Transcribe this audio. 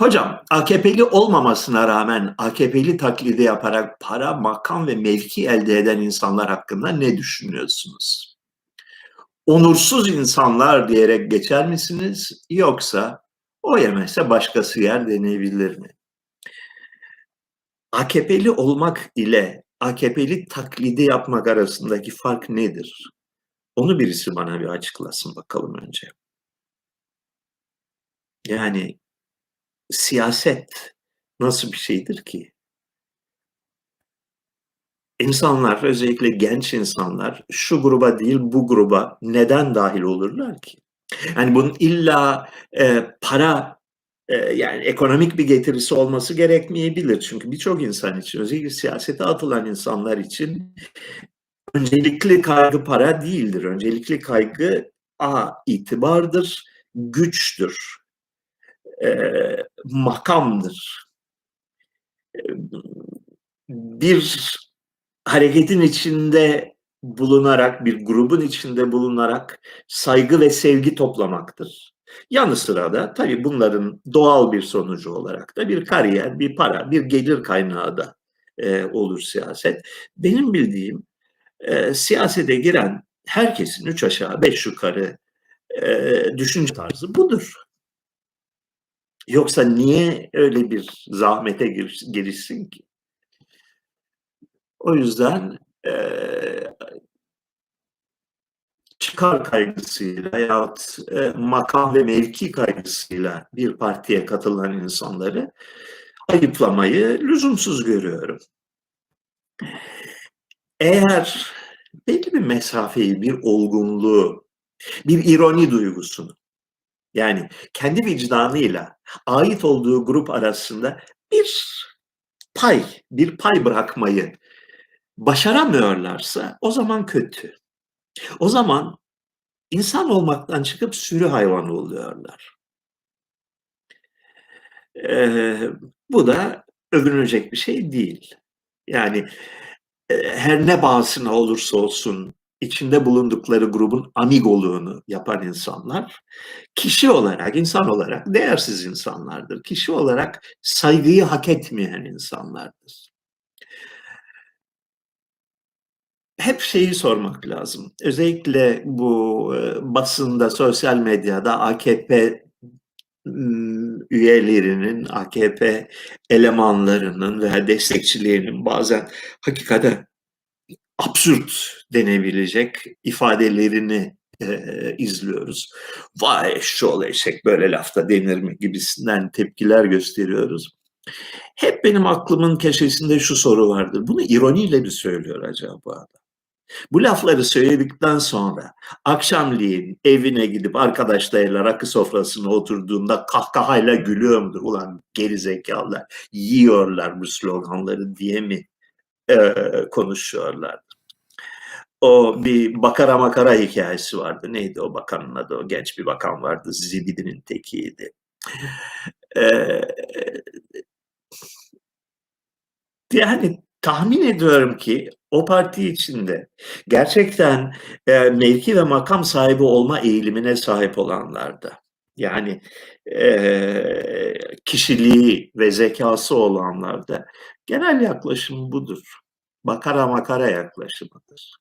Hocam, AKP'li olmamasına rağmen AKP'li taklidi yaparak para, makam ve mevki elde eden insanlar hakkında ne düşünüyorsunuz? Onursuz insanlar diyerek geçer misiniz yoksa o yemezse başkası yer deneyebilir mi? AKP'li olmak ile AKP'li taklidi yapmak arasındaki fark nedir? Onu birisi bana bir açıklasın bakalım önce. Yani siyaset nasıl bir şeydir ki? İnsanlar, özellikle genç insanlar şu gruba değil bu gruba neden dahil olurlar ki? Yani bunun illa e, para e, yani ekonomik bir getirisi olması gerekmeyebilir. Çünkü birçok insan için özellikle siyasete atılan insanlar için öncelikli kaygı para değildir. Öncelikli kaygı a itibardır, güçtür, e, makamdır. E, bir hareketin içinde bulunarak, bir grubun içinde bulunarak saygı ve sevgi toplamaktır. Yanı sıra da tabii bunların doğal bir sonucu olarak da bir kariyer, bir para, bir gelir kaynağı da e, olur siyaset. Benim bildiğim e, siyasete giren herkesin üç aşağı beş yukarı e, düşünce tarzı budur. Yoksa niye öyle bir zahmete giriş, girişsin ki? O yüzden e, çıkar kaygısıyla yahut e, makam ve mevki kaygısıyla bir partiye katılan insanları ayıplamayı lüzumsuz görüyorum. Eğer belli bir mesafeyi, bir olgunluğu, bir ironi duygusunu yani kendi vicdanıyla ait olduğu grup arasında bir pay, bir pay bırakmayı başaramıyorlarsa o zaman kötü. O zaman insan olmaktan çıkıp sürü hayvanı oluyorlar. Ee, bu da övünecek bir şey değil. Yani her ne bağısına olursa olsun içinde bulundukları grubun amigoluğunu yapan insanlar kişi olarak, insan olarak değersiz insanlardır. Kişi olarak saygıyı hak etmeyen insanlardır. hep şeyi sormak lazım. Özellikle bu e, basında, sosyal medyada AKP üyelerinin, AKP elemanlarının veya destekçilerinin bazen hakikaten absürt denebilecek ifadelerini e, izliyoruz. Vay şu eşek böyle lafta denir mi gibisinden tepkiler gösteriyoruz. Hep benim aklımın köşesinde şu soru vardır. Bunu ironiyle mi söylüyor acaba bu adam? Bu lafları söyledikten sonra akşamleyin evine gidip arkadaşlarıyla rakı sofrasına oturduğunda kahkahayla gülüyor mudur? Ulan geri zekalılar yiyorlar bu sloganları diye mi e, konuşuyorlar? O bir bakara makara hikayesi vardı. Neydi o bakanın adı? O genç bir bakan vardı. Zibidinin tekiydi. Ee, yani tahmin ediyorum ki o parti içinde gerçekten e, mevki ve makam sahibi olma eğilimine sahip olanlarda yani e, kişiliği ve zekası olanlarda genel yaklaşım budur. Bakara makara yaklaşımıdır.